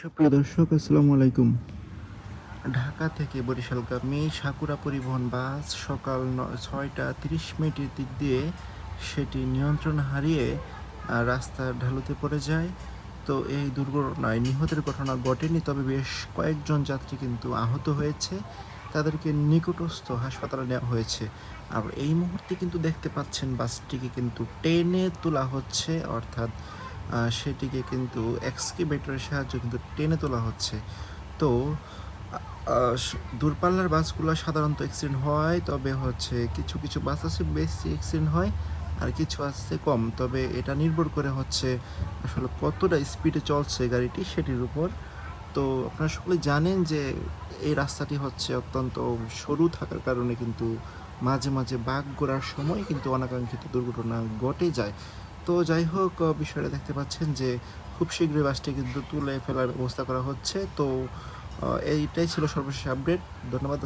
সুপ্রিয় দর্শক, আসসালামু আলাইকুম। ঢাকা থেকে বরিশালগামী সাকুরা পরিবহন বাস সকাল ছয়টা তিরিশ মিনিটের দিক দিয়ে সেটি নিয়ন্ত্রণ হারিয়ে রাস্তার ঢালুতে পড়ে যায়। তো এই দুর্ঘটনায় নিহতের ঘটনা ঘটেনি, তবে বেশ কয়েকজন যাত্রী কিন্তু আহত হয়েছে। তাদেরকে নিকটস্থ হাসপাতালে নেওয়া হয়েছে। আর এই মুহূর্তে কিন্তু দেখতে পাচ্ছেন বাসটিকে কিন্তু টেনে তোলা হচ্ছে, অর্থাৎ সেটিকে কিন্তু এক্সকিভেটরের সাহায্যে কিন্তু টেনে তোলা হচ্ছে। তো দূরপাল্লার বাসগুলো সাধারণত অ্যাক্সিডেন্ট হয়, তবে হচ্ছে কিছু কিছু বাস আছে বেশি অ্যাক্সিডেন্ট হয় আর কিছু আসছে কম। তবে এটা নির্ভর করে হচ্ছে আসলে কতটা স্পিডে চলছে গাড়িটি সেটির উপর। তো, আপনারা সকলে জানেন যে এই রাস্তাটি হচ্ছে অত্যন্ত সরু থাকার কারণে কিন্তু মাঝে মাঝে বাঘ ঘোরার সময় কিন্তু অনাকাঙ্ক্ষিত দুর্ঘটনা ঘটে যায়। তো যাই হোক বিষয়টা দেখতে পাচ্ছেন যে খুব শীঘ্রই বাসটি কিন্তু তুলে ফেলার ব্যবস্থা করা হচ্ছে। তো এইটাই ছিল সর্বশেষ আপডেট ধন্যবাদ।